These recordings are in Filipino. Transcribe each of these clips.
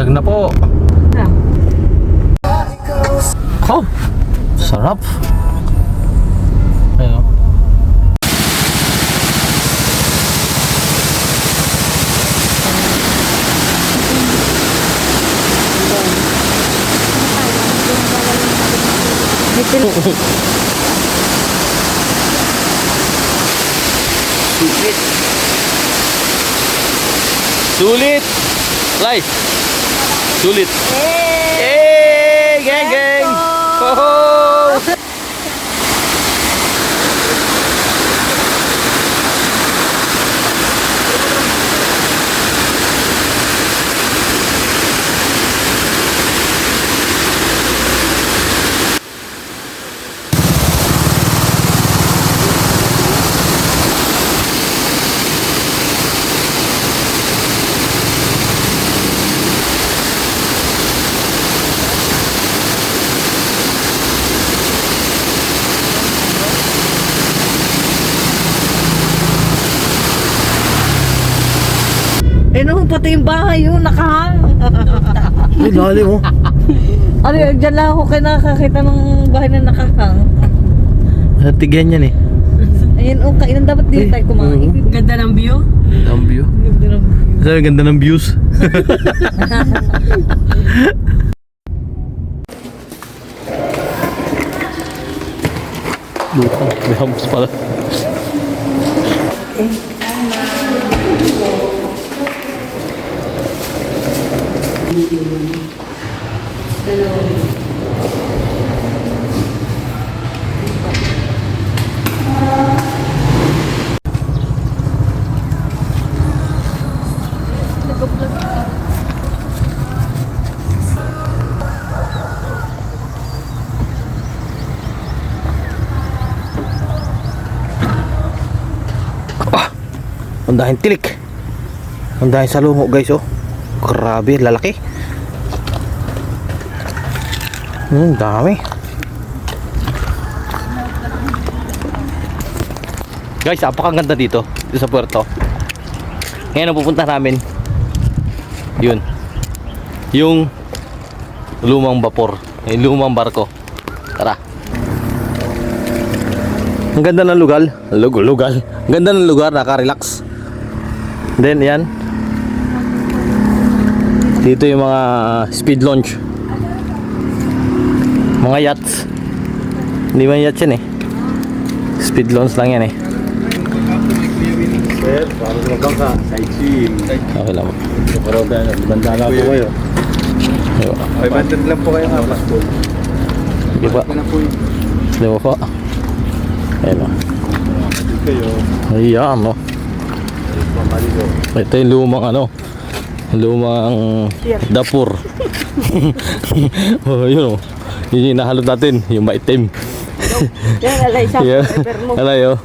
Busag na po. Oh, sarap. Ayun. oh. Sulit! Lai! Sulit! Hey! Geng, geng! Ho-ho! Eh no, pati yung bahay yun, nakahang. Ay, dali mo. ano yun, dyan lang ako kayo nakakakita ng bahay na nakahang. Natigyan yan eh. Ayun, oh, kainan dapat din tayo kumain. Ganda ng view. Ang view. Sabi, ganda ng views. Lupa, may hams pala. Ang dahing tilik. Ang dahing salungo guys oh. Grabe, lalaki. Hmm, dami. Guys, apakaganda dito. Dito sa puerto. Ngayon ang pupunta namin. Yun. Yung lumang vapor. Yung lumang barko. Tara. Ang ganda ng lugar. Lugar, lugar. Ang ganda ng lugar, naka-relax. Then, yan. Dito yung mga speed launch. Mga yachts. Hindi man yachts yan eh. Speed launch lang yan eh. Sir, para sa bangka, sightseeing. Okay lang. Banda na po kayo. Ayun. 500 lang po kayo nga. Di ba? Ito na po po? Ayun o. kayo. Ayan o. Ito yung lumang ano. Lumang dapur. oh, yun o. Yun yung nahalot natin. Yung maitim. Yan, alay sa Yeah. Alay. Yun,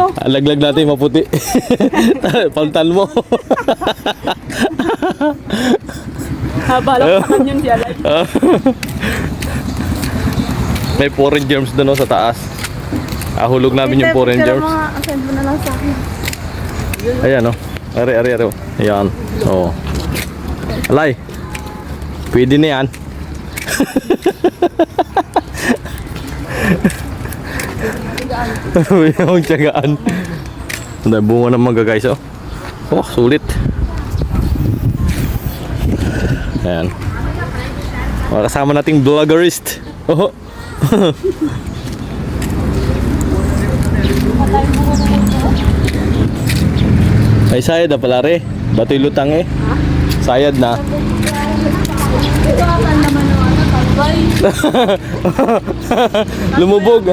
oh. Laglag natin yung maputi. Paltan mo. Haba lang sa kanya siya. Like, May foreign germs doon o sa taas. Ahulog namin yung foreign germs. Send mo na lang sa akin. Ayan o. Are, are, are. o. Ayan. Oo. Alay. Pwede na yan. Akong tiyagaan. Ang dami bunga ng mangga guys oh. Oh, sulit. Ayan. Mga kasama nating vloggerist. Oh. Ay sayad na pala re. Batoy lutang eh. Sayad na. Lumubog.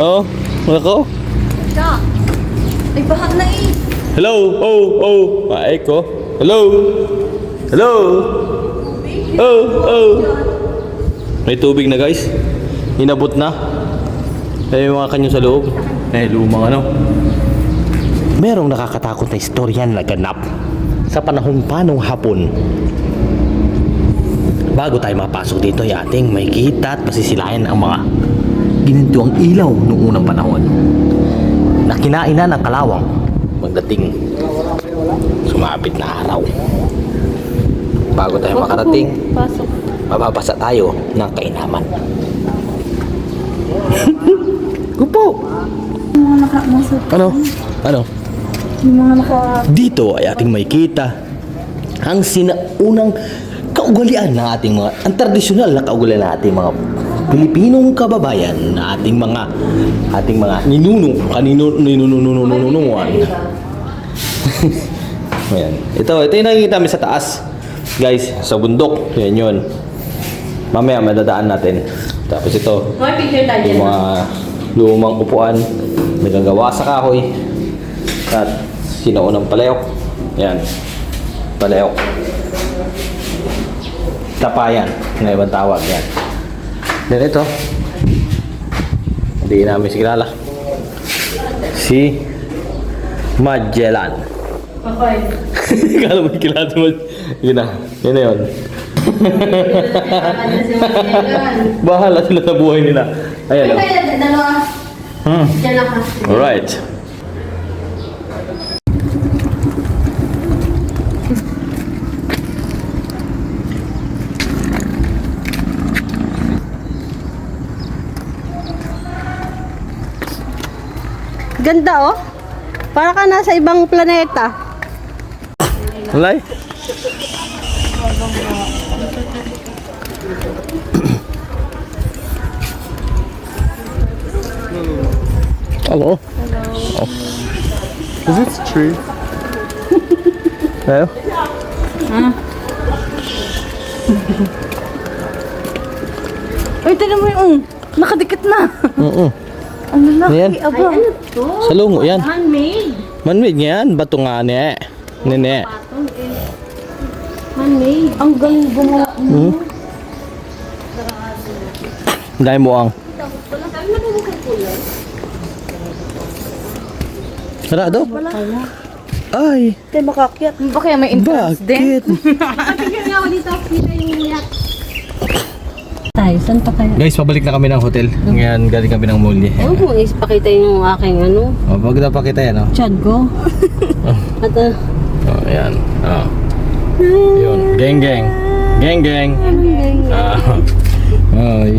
Oh, nako. Ay, bahag na eh. Hello. Oh, oh. Ay ko. Hello. Hello. Oh, oh. May tubig na guys. Inabot na. Yung mga kanyo sa loob. Eh, lumang ano. Merong nakakatakot na istorya na naganap sa panahon pa nung hapon. Bago tayo mapasok dito ay ating may kita at pasisilayan ang mga ginintuang ilaw noong unang panahon na kinain na ng kalawang magdating sumapit na araw. bago tayo makarating, mababasa tayo ng kainaman. Kupo! Ano? Ano? Dito ay ating makikita ang sinaunang kaugalian ng ating mga, ang tradisyonal na kaugalian ng ating mga Pilipinong kababayan na ating mga ating mga ninuno kanino ninunununununuan. Tapayan na ibang tawag yan. Then ito. Hindi namin sikilala. Si Magellan. Okay. Kala mo kilala mo yun na. Yun na yun. Bahala sila sa buhay nila. Ayan o Dalawa. hmm. Alright. Ganda oh. Para ka nasa ibang planeta. Alay? Hello. Is it tree? Hello. Uy, tignan mo yung, nakadikit na. Oo. Ang lalaki, Ayan. aba. Sa lungo yan. Handmade. Manmid nga yan. Bato nga niya. Nene. Handmade. Ang galing gumawa. Hmm? Dahil mo ang. Sarado? Ay, Tayo makakyat. Ba kaya may entrance din? bakit? Tayo, saan pa kaya? Guys, pabalik na kami ng hotel. Ngayon, galing kami ng mall. Ewan ko, is pakita yung aking ano, Oh, wag na pa kita yan, oh. chad ko. At uh, Oh, ayan. Oh. Yun. Geng, geng. Geng, geng. Ah. Ay.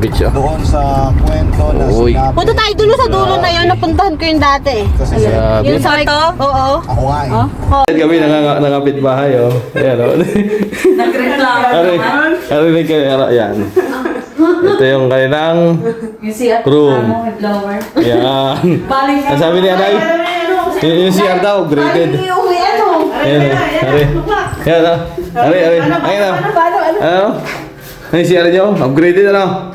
Beach, oh. Doon sa kwento na Uy. sinabi. Punta tayo dulo sa dulo na yun. Napuntahan ko yung dati. Kasi Grabe. Yung sa to? Oo. ako nga eh. Kami nanganga- nangapit bahay, oh. Ayan, oh. nagreklamo Ari, ari kayo, ano, ayan. Ito yung kanilang Yung siya, room. may blower. Ayan. Ang sabi ni Anay, yung, yung CR daw, graded. Uy, ano? Ayan, oh. Ari. Ayan, oh. Ari, ari. Ayan, oh. Ano? Ano yung CR nyo? Upgraded, ano?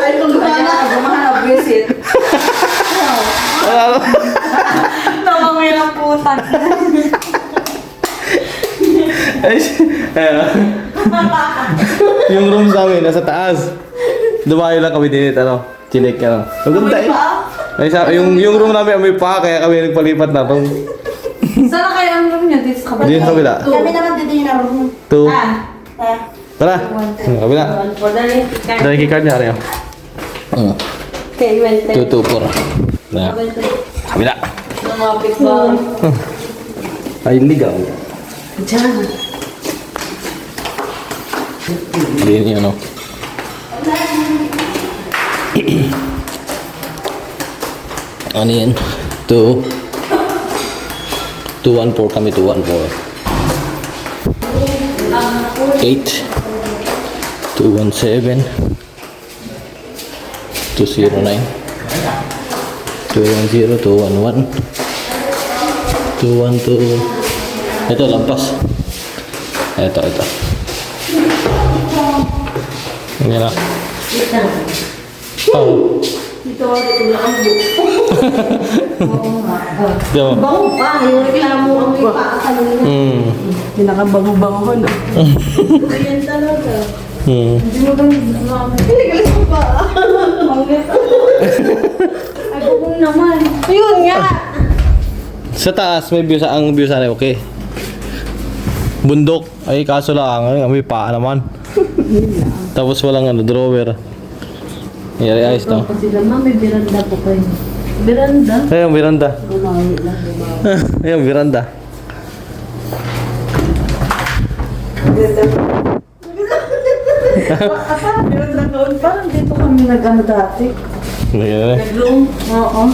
Ay, kung gumana. Gumahanap visit. Namangay ng putan. Ay, yung rooms namin, nasa taas. Dumayo lang kami din, ano, chinek, ano. Ang ganda eh. Ay, sa, yung, yung room namin may pa, kaya kami nagpalipat na itong Saan kaya ang room niya? Dito sa kabila? Dito sa kabila. Kami naman dito yung room. Two. Ah. Tara. Sa kabila. Dahil key card niya, Areo. Mm. Okay, went there. Two, two, four. Na. Kabila. Lumapit ba? Ay, ligaw. Diyan. Hindi niya, ano. ano yan? Two. Two, one, four kami. Two, one, four. Eight. Two, one, seven. Two, zero, nine. Two, one, zero. Two, one, one. Two, one, two. Ito, lampas. Ito, ito. Hindi na. Oh. Dito, dito lang ang ba? Bango pa. Yung reklamo ang may paa kanina. Hmm. Pinakabango-bango no? Ayan talaga. Hmm. Hindi mo ganun. Pinagalis mo pa. Ay, kung naman. Ayun nga. Sa taas, may view sa ang view sana okay. Bundok. Ay, kaso lang, ay, may paa naman. Tapos walang ano, drawer. Yari ayos to. Kasi naman may biranda po kayo. Beranda. Ayun, Miranda. Bumawi lang, bumawi. Ayun, Miranda. Meron na doon. Parang dito kami nag-ano dati. Ayun eh. Bedroom. Oo.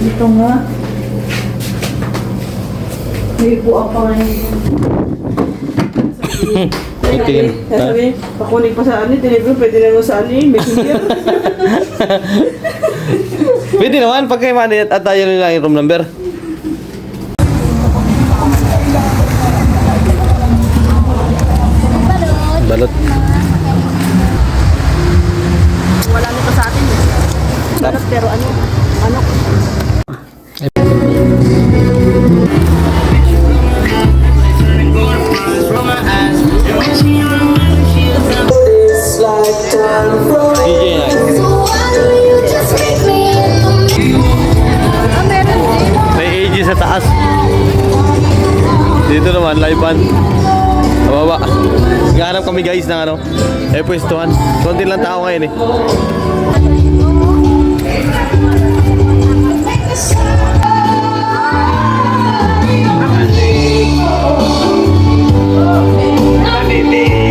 Dito nga. May buwang pa ngayon. Tingin. Sabi, pakunin pa sa ano, tinipin, pwede naman sa eh, messenger. Pwede naman, pag kayo manit at tayo nila yung room number. Balot. Pero, ano? Ano? Na. May AG. Dito naman, live band. Sa baba. Naghahanap kami guys ng ano, eh. Konti lang tao ngayon eh. Baby.